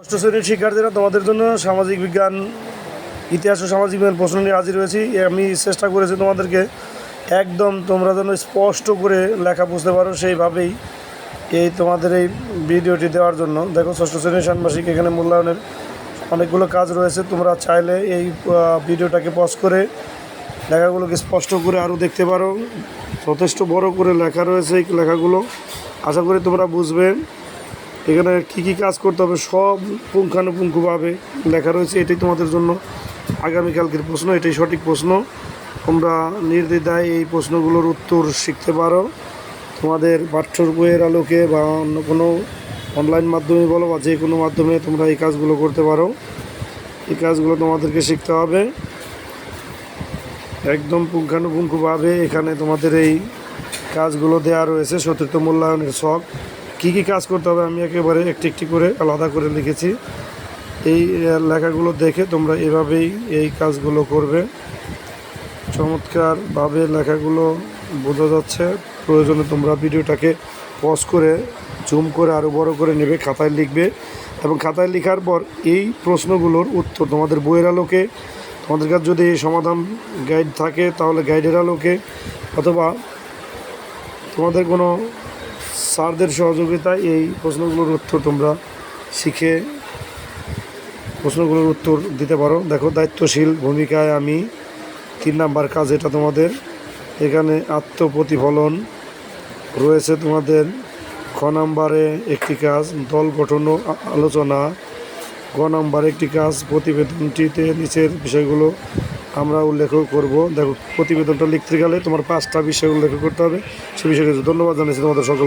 ষষ্ঠ শ্রেণির শিক্ষার্থীরা তোমাদের জন্য সামাজিক বিজ্ঞান, ইতিহাস ও সামাজিক বিজ্ঞান প্রশ্ন নিয়ে হাজির হয়েছি। আমি চেষ্টা করেছি তোমাদেরকে একদম তোমরা যেন স্পষ্ট করে লেখা বুঝতে পারো সেইভাবেই এই তোমাদের এই ভিডিওটি দেওয়ার জন্য। দেখো, ষষ্ঠ শ্রেণির ষান্মাসিক এখানে মূল্যায়নের অনেকগুলো কাজ রয়েছে। তোমরা চাইলে এই ভিডিওটাকে পজ করে লেখাগুলোকে স্পষ্ট করে আরও দেখতে পারো। যথেষ্ট বড় করে লেখা রয়েছে এই লেখাগুলো। আশা করি তোমরা বুঝবে। এখানে কী কী কাজ করতে হবে সব পুঙ্খানুপুঙ্খভাবে লেখা রয়েছে, এটাই তোমাদের জন্য আগামীকালকের প্রশ্ন, এটাই সঠিক প্রশ্ন। তোমরা নির্দ্বিধায় এই প্রশ্নগুলোর উত্তর শিখতে পারো। তোমাদের পাঠ্য বইয়ের আলোকে বা অন্য কোনো অনলাইন মাধ্যমে বলো বা যে কোনো মাধ্যমে তোমরা এই কাজগুলো করতে পারো। এই কাজগুলো তোমাদেরকে শিখতে হবে। একদম পুঙ্খানুপুঙ্খভাবে এখানে তোমাদের এই কাজগুলো দেওয়া রয়েছে সতীর্থ মূল্যায়নের শখ। কী কী কাজ করতে হবে আমি একেবারে একটি একটি করে আলাদা করে লিখেছি। এই লেখাগুলো দেখে তোমরা এভাবেই এই কাজগুলো করবে। চমৎকারভাবে লেখাগুলো বোঝা যাচ্ছে। প্রয়োজনে তোমরা ভিডিওটাকে পজ করে জুম করে আরও বড় করে নেবে, খাতায় লিখবে এবং খাতায় লেখার পর এই প্রশ্নগুলোর উত্তর তোমাদের বইয়ের আলোকে, তোমাদের কাছে যদি এই সমাধান গাইড থাকে তাহলে গাইডের আলোকে অথবা তোমাদের কোনো স্যারদের সহযোগিতায় এই প্রশ্নগুলোর উত্তর তোমরা শিখে প্রশ্নগুলোর উত্তর দিতে পারো। দেখো, দায়িত্বশীল ভূমিকায় আমি তিন নাম্বার কাজ এটা তোমাদের। এখানে আত্মপ্রতিফলন রয়েছে তোমাদের। খ নাম্বারে একটি কাজ, দল গঠন আলোচনা। গ নাম্বারে একটি কাজ, প্রতিবেদনটিতে নিচের বিষয়গুলো আমরা উল্লেখ করব। দেখো, প্রতিবেদনটা লিখতে গেলে তোমার পাঁচটা বিষয় উল্লেখ করতে হবে। সে বিষয়ে ধন্যবাদ জানাচ্ছি তোমাদের সকল